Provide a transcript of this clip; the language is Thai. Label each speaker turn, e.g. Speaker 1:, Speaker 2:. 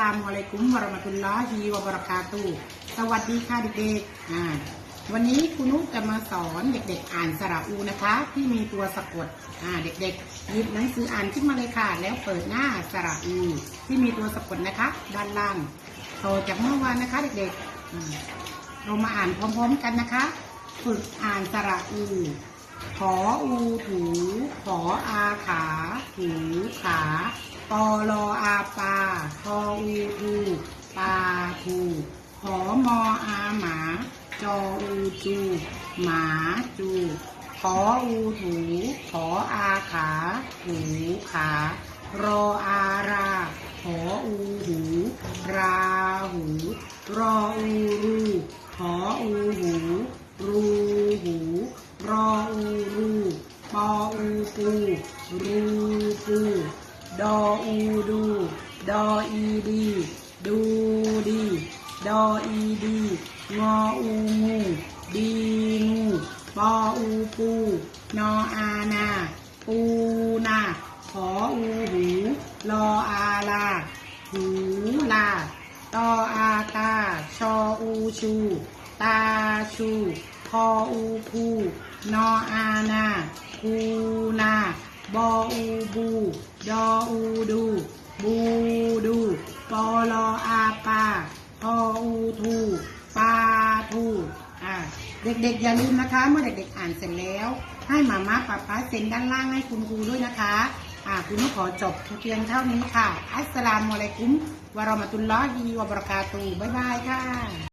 Speaker 1: ลามุอะลัยกุมวะราะมะตุลลอฮิวะบะเราะกาตุสวัสดีค่ะเด็กๆอ่าวันนี้คุณนุจะมาสอนเด็กๆ อ่านสระอูนะคะ ที่มีตัวสะกดอ่าเด็กๆหยิบหนังสืออ่านขึ้นมาเลยค่ะ แล้วเปิดหน้าสระอูที่มีตัวสะกดนะคะ ด้านล่างต่อจากเมื่อวานนะคะ เด็กๆ เรามาอ่านพร้อมๆกันนะคะ ฝึกอ่านสระอูขออูถูขออาขาถูขาปอลออาปา ทออูทูปาทูขอมออาหมา จออูจู หมาจูขออูถูขออาขาถูขารออาราขออูหู ราหู รออูรูขออูหู รูหู รออูรูปออูปูรูปูดออูดู ดออีดี ดูดี ดออีดี งออูงู ดีงูปออูปู นออานา ปูนาขออูหูรออาลา หูลา ตออาตา ชออูชู ตาชูพออูพูนออานาปูนา บออูบู ดออูดู เด็กๆอย่าลืมนะคะ เมื่อเด็กๆอ่านเสร็จแล้ว ให้มาม่าป้าป้าเซ็นด้านล่างให้คุณครูด้วยนะคะอ่าคุณขอจบเพียงเท่านี้ค่ะ อัสสลามุอะลัยกุมวะเราะมะตุลลอฮีวะบะเราะกาตุบ๊ายบายค่ะ